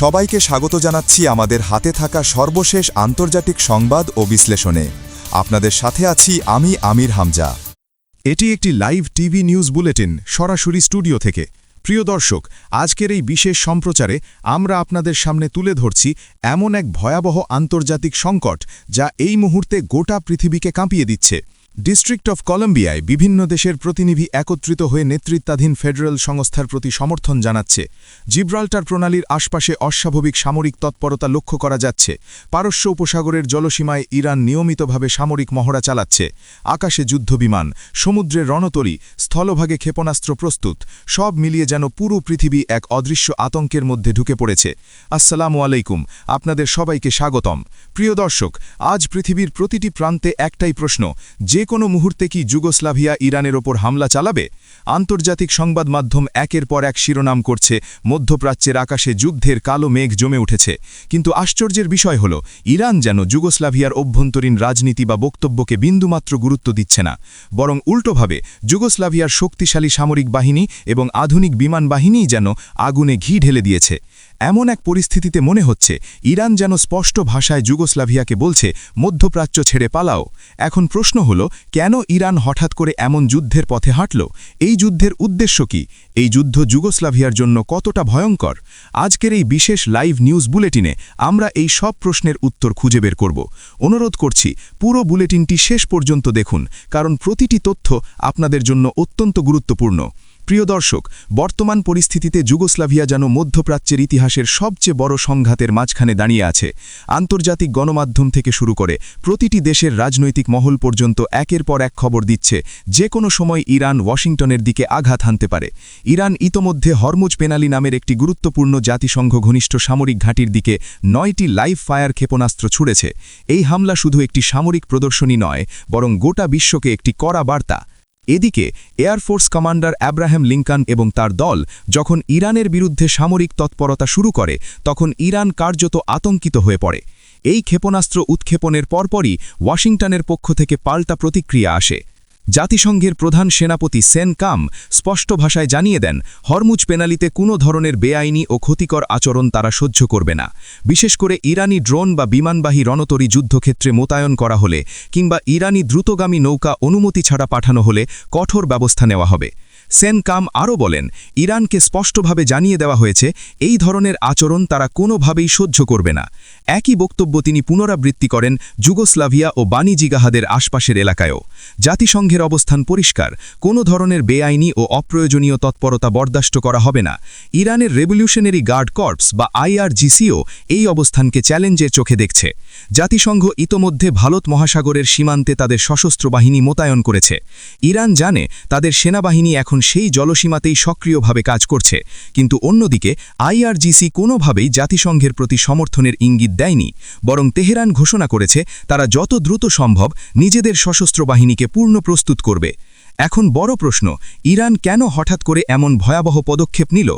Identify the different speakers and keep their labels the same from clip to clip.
Speaker 1: সবাইকে স্বাগত জানাচ্ছি আমাদের হাতে থাকা সর্বশেষ আন্তর্জাতিক সংবাদ ও বিশ্লেষণে আপনাদের সাথে আছি আমি আমির হামজা
Speaker 2: এটি একটি লাইভ টিভি নিউজ বুলেটিন সরাসরি স্টুডিও থেকে প্রিয় দর্শক আজকের এই বিশেষ সম্প্রচারে আমরা আপনাদের সামনে তুলে ধরছি এমন এক ভয়াবহ আন্তর্জাতিক সংকট যা এই মুহূর্তে গোটা পৃথিবীকে কাঁপিয়ে দিচ্ছে ডিস্ট্রিক্ট অফ কলম্বিয়ায় বিভিন্ন দেশের প্রতিনিধি একত্রিত হয়ে নেতৃত্বাধীন ফেডারেল সংস্থার প্রতি সমর্থন জানাচ্ছে জিব্রাল্টার প্রণালীর আশপাশে অস্বাভাবিক সামরিক তৎপরতা লক্ষ্য করা যাচ্ছে পারস্য উপসাগরের জলসীমায় ইরান নিয়মিতভাবে সামরিক মহড়া চালাচ্ছে আকাশে যুদ্ধবিমান সমুদ্রে রণতরী স্থলভাগে ক্ষেপণাস্ত্র প্রস্তুত সব মিলিয়ে যেন পুরো পৃথিবী এক অদৃশ্য আতঙ্কের মধ্যে ঢুকে পড়েছে আসসালামু আলাইকুম আপনাদের সবাইকে স্বাগতম প্রিয় দর্শক আজ পৃথিবীর প্রতিটি প্রান্তে একটাই প্রশ্ন যে কোনো মুহূর্তে কি যুগোস্লাভিয়া ইরানের ওপর হামলা চালাবে আন্তর্জাতিক সংবাদ মাধ্যম একের পর এক শিরোনাম করছে মধ্যপ্রাচ্যের আকাশে যুদ্ধের কালো মেঘ জমে উঠেছে কিন্তু আশ্চর্যের বিষয় হল ইরান যেন যুগোস্লাভিয়ার অভ্যন্তরীণ রাজনীতি বা বক্তব্যকে বিন্দুমাত্র গুরুত্ব দিচ্ছে না বরং উল্টোভাবে যুগোস্লাভিয়ার শক্তিশালী সামরিক বাহিনী এবং আধুনিক বিমান বাহিনীই যেন আগুনে ঘি ঢেলে দিয়েছে এমন এক পরিস্থিতিতে মনে হচ্ছে ইরান যেন স্পষ্ট ভাষায় যুগোস্লাভিয়াকে বলছে মধ্যপ্রাচ্য ছেড়ে পালাও এখন প্রশ্ন হল কেন ইরান হঠাৎ করে এমন যুদ্ধের পথে হাঁটল এই যুদ্ধের উদ্দেশ্য কি এই যুদ্ধ যুগোস্লাভিয়ার জন্য কতটা ভয়ঙ্কর আজকের এই বিশেষ লাইভ নিউজ বুলেটিনে আমরা এই সব প্রশ্নের উত্তর খুঁজে বের করব অনুরোধ করছি পুরো বুলেটিনটি শেষ পর্যন্ত দেখুন কারণ প্রতিটি তথ্য আপনাদের জন্য অত্যন্ত গুরুত্বপূর্ণ প্রিয় দর্শক বর্তমান পরিস্থিতিতে যুগোস্লাভিয়া যেন মধ্যপ্রাচ্যের ইতিহাসের সবচেয়ে বড় সংঘাতের মাঝখানে দাঁড়িয়ে আছে আন্তর্জাতিক গণমাধ্যম থেকে শুরু করে প্রতিটি দেশের রাজনৈতিক মহল পর্যন্ত একের পর এক খবর দিচ্ছে যে কোনো সময় ইরান ওয়াশিংটনের দিকে আঘাত হানতে পারে ইরান ইতোমধ্যে হরমুজ পেনালি নামের একটি গুরুত্বপূর্ণ জাতিসংঘ ঘনিষ্ঠ সামরিক ঘাঁটির দিকে নয়টি লাইভ ফায়ার ক্ষেপণাস্ত্র ছুড়েছে এই হামলা শুধু একটি সামরিক প্রদর্শনী নয় বরং গোটা বিশ্বকে একটি কড়া বার্তা এদিকে এয়ারফোর্স কমান্ডার আব্রাহাম লিঙ্কন এবং তার দল যখন ইরানের বিরুদ্ধে সামরিক তৎপরতা শুরু করে তখন ইরান কার্যত আতঙ্কিত হয়ে পড়ে এই ক্ষেপণাস্ত্র উৎক্ষেপণের পরপরই ওয়াশিংটনের পক্ষ থেকে পাল্টা প্রতিক্রিয়া আসে জাতিসংঘের প্রধান সেনাপতি সেন কাম স্পষ্ট ভাষায় জানিয়ে দেন হরমুজ পেনালিতে কোনো ধরনের বেআইনি ও ক্ষতিকর আচরণ তারা সহ্য করবে না বিশেষ করে ইরানি ড্রোন বা বিমানবাহী রণতরী যুদ্ধক্ষেত্রে মোতায়েন করা হলে কিংবা ইরানি দ্রুতগামী নৌকা অনুমতি ছাড়া পাঠানো হলে কঠোর ব্যবস্থা নেওয়া হবে সেন কাম আরও বলেন ইরানকে স্পষ্টভাবে জানিয়ে দেওয়া হয়েছে এই ধরনের আচরণ তারা কোনোভাবেই সহ্য করবে না একই বক্তব্য তিনি পুনরাবৃত্তি করেন যুগোস্লাভিয়া ও বাণিজিগাহাদের আশপাশের এলাকায়ও জাতিসংঘের অবস্থান পরিষ্কার কোনো ধরনের বেআইনি ও অপ্রয়োজনীয় তৎপরতা বরদাস্ত করা হবে না ইরানের রেভলিউশনারি গার্ড কর্পস বা আইআরজিসিও এই অবস্থানকে চ্যালেঞ্জের চোখে দেখছে জাতিসংঘ ইতোমধ্যে ভারত মহাসাগরের সীমান্তে তাদের সশস্ত্র বাহিনী মোতায়েন করেছে ইরান জানে তাদের সেনাবাহিনী এখন সেই জলসীমাতেই সক্রিয়ভাবে কাজ করছে কিন্তু অন্যদিকে আইআরজিসি কোনোভাবেই জাতিসংঘের প্রতি সমর্থনের ইঙ্গিত দেয়নি বরং তেহরান ঘোষণা করেছে তারা যত দ্রুত সম্ভব নিজেদের সশস্ত্র বাহিনীকে পূর্ণ প্রস্তুত করবে এখন বড় প্রশ্ন ইরান কেন হঠাৎ করে এমন ভয়াবহ পদক্ষেপ নিল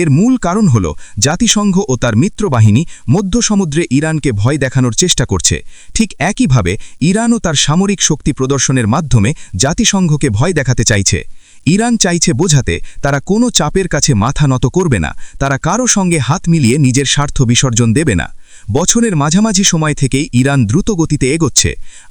Speaker 2: এর মূল কারণ হল জাতিসংঘ ও তার মিত্রবাহিনী মধ্য সমুদ্রে ইরানকে ভয় দেখানোর চেষ্টা করছে ঠিক একইভাবে ইরানও তার সামরিক শক্তি প্রদর্শনের মাধ্যমে জাতিসংঘকে ভয় দেখাতে চাইছে ইরান চাইছে বোঝাতে তারা কোনো চাপের কাছে মাথা নত করবে না তারা কারো সঙ্গে হাত মিলিয়ে নিজের স্বার্থ বিসর্জন দেবে না বছরের মাঝামাঝি সময় থেকেই ইরান দ্রুত গতিতে এগোচ্ছে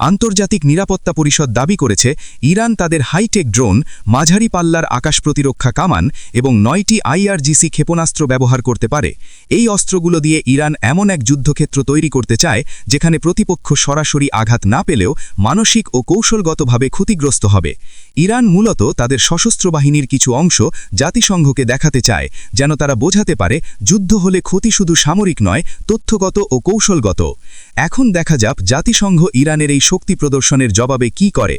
Speaker 2: আন্তর্জাতিক নিরাপত্তা পরিষদ দাবি করেছে ইরান তাদের হাইটেক ড্রোন মাঝারি পাল্লার আকাশ প্রতিরক্ষা কামান এবং নয়টি আইআরজিসি ক্ষেপণাস্ত্র ব্যবহার করতে পারে এই অস্ত্রগুলো দিয়ে ইরান এমন এক যুদ্ধক্ষেত্র তৈরি করতে চায় যেখানে প্রতিপক্ষ সরাসরি আঘাত না পেলেও মানসিক ও কৌশলগতভাবে ক্ষতিগ্রস্ত হবে ইরান মূলত তাদের সশস্ত্র বাহিনীর কিছু অংশ জাতিসংঘকে দেখাতে চায় যেন তারা বোঝাতে পারে যুদ্ধ হলে ক্ষতি শুধু সামরিক নয় তথ্যগত ও কৌশলগত এখন দেখা যাক জাতিসংঘ ইরানের এই শক্তি প্রদর্শনের জবাবে কি করে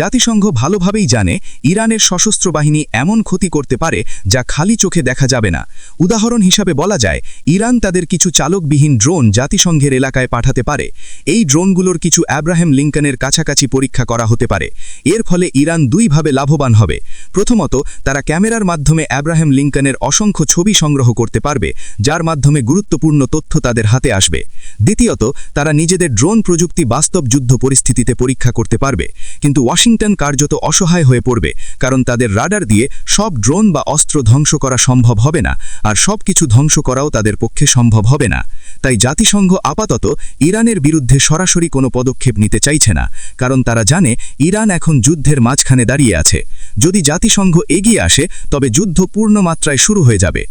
Speaker 2: জাতিসংঘ ভালোভাবেই জানে ইরানের সশস্ত্র বাহিনী এমন ক্ষতি করতে পারে যা খালি চোখে দেখা যাবে না উদাহরণ হিসাবে বলা যায় ইরান তাদের কিছু চালকবিহীন ড্রোন জাতিসংঘের এলাকায় পাঠাতে পারে এই ড্রোনগুলোর কিছু অ্যাব্রাহাম লিঙ্কনের কাছাকাছি পরীক্ষা করা হতে পারে এর ফলে ইরান দুইভাবে লাভবান হবে প্রথমত তারা ক্যামেরার মাধ্যমে অ্যাব্রাহাম লিঙ্কনের অসংখ্য ছবি সংগ্রহ করতে পারবে যার মাধ্যমে গুরুত্বপূর্ণ তথ্য তাদের হাতে আসবে দ্বিতীয়ত তারা নিজেদের ড্রোন প্রযুক্তি বাস্তব যুদ্ধ পরিস্থিতিতে পরীক্ষা করতে পারবে কিন্তু ওয়াশিংটন কার্যত অসহায় হয়ে পড়বে কারণ তাদের রাডার দিয়ে সব ড্রোন বা অস্ত্র ধ্বংস করা সম্ভব হবে না আর সব কিছু ধ্বংস করাও তাদের পক্ষে সম্ভব হবে না তাই জাতিসংঘ আপাতত ইরানের বিরুদ্ধে সরাসরি কোনো পদক্ষেপ নিতে চাইছে না কারণ তারা জানে ইরান এখন যুদ্ধের মাঝখানে দাঁড়িয়ে আছে যদি জাতিসংঘ এগিয়ে আসে তবে যুদ্ধ পূর্ণ মাত্রায় শুরু হয়ে যাবে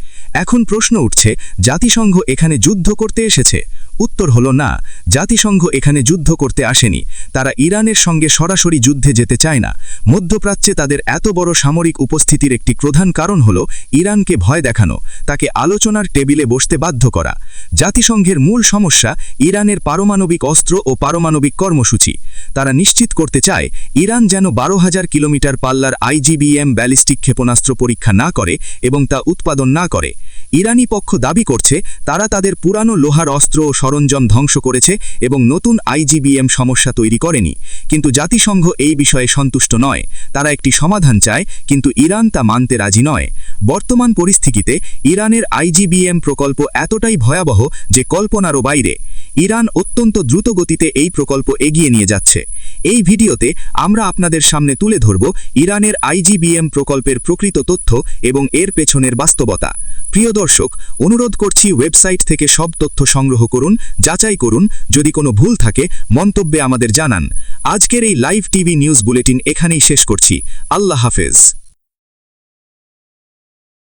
Speaker 2: এখন প্রশ্ন উঠছে জাতিসংঘ এখানে যুদ্ধ করতে এসেছে উত্তর হল না জাতিসংঘ এখানে যুদ্ধ করতে আসেনি তারা ইরানের সঙ্গে সরাসরি যুদ্ধে যেতে চায় না মধ্যপ্রাচ্যে তাদের এত বড় সামরিক উপস্থিতির একটি প্রধান কারণ হল ইরানকে ভয় দেখানো তাকে আলোচনার টেবিলে বসতে বাধ্য করা জাতিসংঘের মূল সমস্যা ইরানের পারমাণবিক অস্ত্র ও পারমাণবিক কর্মসূচি তারা নিশ্চিত করতে চায় ইরান যেন বারো হাজার কিলোমিটার পাল্লার আইজিবিএম ব্যালিস্টিক ক্ষেপণাস্ত্র পরীক্ষা না করে এবং তা উৎপাদন না করে ইরানি পক্ষ দাবি করছে তারা তাদের পুরানো লোহার অস্ত্র ও সরঞ্জাম ধ্বংস করেছে এবং নতুন আইজিবিএম সমস্যা তৈরি করেনি কিন্তু জাতিসংঘ এই বিষয়ে সন্তুষ্ট নয় তারা একটি সমাধান চায় কিন্তু ইরান তা মানতে রাজি নয় বর্তমান পরিস্থিতিতে ইরানের আইজিবিএম প্রকল্প এতটাই ভয়াবহ যে কল্পনারও বাইরে ইরান অত্যন্ত দ্রুত গতিতে এই প্রকল্প এগিয়ে নিয়ে যাচ্ছে এই ভিডিওতে আমরা আপনাদের সামনে তুলে ধরব ইরানের আইজিবিএম প্রকল্পের প্রকৃত তথ্য এবং এর পেছনের বাস্তবতা প্রিয় দর্শক অনুরোধ করছি ওয়েবসাইট থেকে সব তথ্য সংগ্রহ করুন যাচাই করুন যদি কোনো ভুল থাকে মন্তব্যে আমাদের জানান আজকের এই লাইভ টিভি নিউজ বুলেটিন এখানেই শেষ করছি আল্লাহ হাফেজ